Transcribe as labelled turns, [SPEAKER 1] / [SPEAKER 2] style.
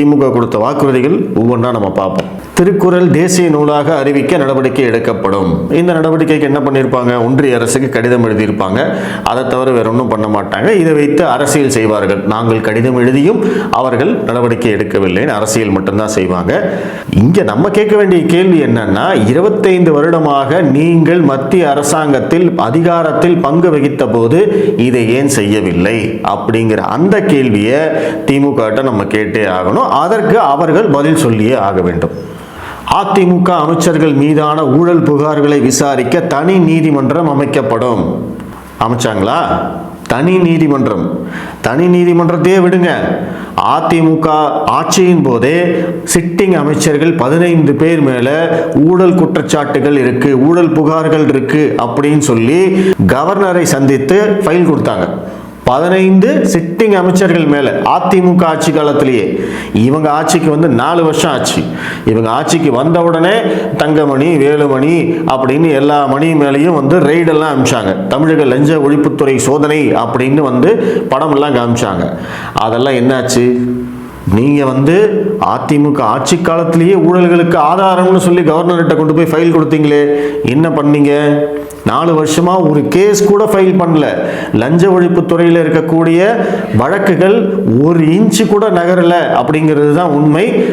[SPEAKER 1] திமுக கொடுத்த வாக்குறுதிகள் ஒவ்வொன்றா நம்ம பார்ப்போம். திருக்குறள் தேசிய நூலாக அறிவிக்க நடவடிக்கை எடுக்கப்படும். இந்த நடவடிக்கைக்கு என்ன பண்ணியிருப்பாங்க ஒன்றிய அரசுக்கு கடிதம் எழுதியிருப்பாங்க. அதை தவிர வேற ஒன்றும் பண்ண மாட்டாங்க. இதை வைத்து அரசியல் செய்வார்கள். நாங்கள் கடிதம் எழுதியும் அவர்கள் நடவடிக்கை எடுக்கவில்லைன்னு அரசியல் மட்டும்தான் செய்வாங்க. இங்கே நம்ம கேட்க வேண்டிய கேள்வி என்னன்னா இருபத்தைந்து வருடமாக நீங்கள் மத்திய அரசாங்கத்தில் அதிகாரத்தில் பங்கு வகித்த போது இதை ஏன் செய்யவில்லை? அப்படிங்கிற அந்த கேள்வியை திமுக நம்ம கேட்டே ஆகணும். அதற்கு அவர்கள் பதில் சொல்லியே ஆக வேண்டும். அதிமுக அமைச்சர்கள் மீதான ஊழல் புகார்களை விசாரிக்க தனி நீதிமன்றம் அமைக்கப்படும். அமைச்சாங்களா? தனி நீதிமன்றம். தனி நீதிமன்றத்தையே விடுங்க. அதிமுக ஆட்சியின் போதே சிட்டிங் அமைச்சர்கள் பதினைந்து பேர் மேல ஊழல் குற்றச்சாட்டுகள் இருக்கு ஊழல் புகார்கள் இருக்கு அப்படின்னு சொல்லி கவர்னரை சந்தித்து ஃபைல் கொடுத்தாங்க. பதினைந்து சிட்டிங் அமைச்சர்கள் மேலே அதிமுக ஆட்சி காலத்திலேயே. இவங்க ஆட்சிக்கு வந்து நாலு வருஷம் ஆச்சு. இவங்க ஆட்சிக்கு வந்த உடனே தங்கமணி வேலுமணி அப்படின்னு எல்லா மணி மேலேயும் வந்து ரெய்டெல்லாம் அமிச்சாங்க தமிழக லஞ்ச ஒழிப்புத்துறை சோதனை அப்படின்னு வந்து படமெல்லாம் காமிச்சாங்க. அதெல்லாம் என்னாச்சு? நீங்கள் வந்து அதிமுக ஆட்சி காலத்திலேயே ஊழல்களுக்கு ஆதாரம்னு சொல்லி கவர்னர்கிட்ட கொண்டு போய் ஃபைல் கொடுத்தீங்களே என்ன பண்ணீங்க? நாலு வருஷமாக ஒரு கேஸ் கூட ஃபைல் பண்ணல. லஞ்ச ஒழிப்பு துறையில் இருக்கக்கூடிய வழக்குகள் ஒரு இன்ச்சு கூட நகரல அப்படிங்கிறது தான் உண்மை.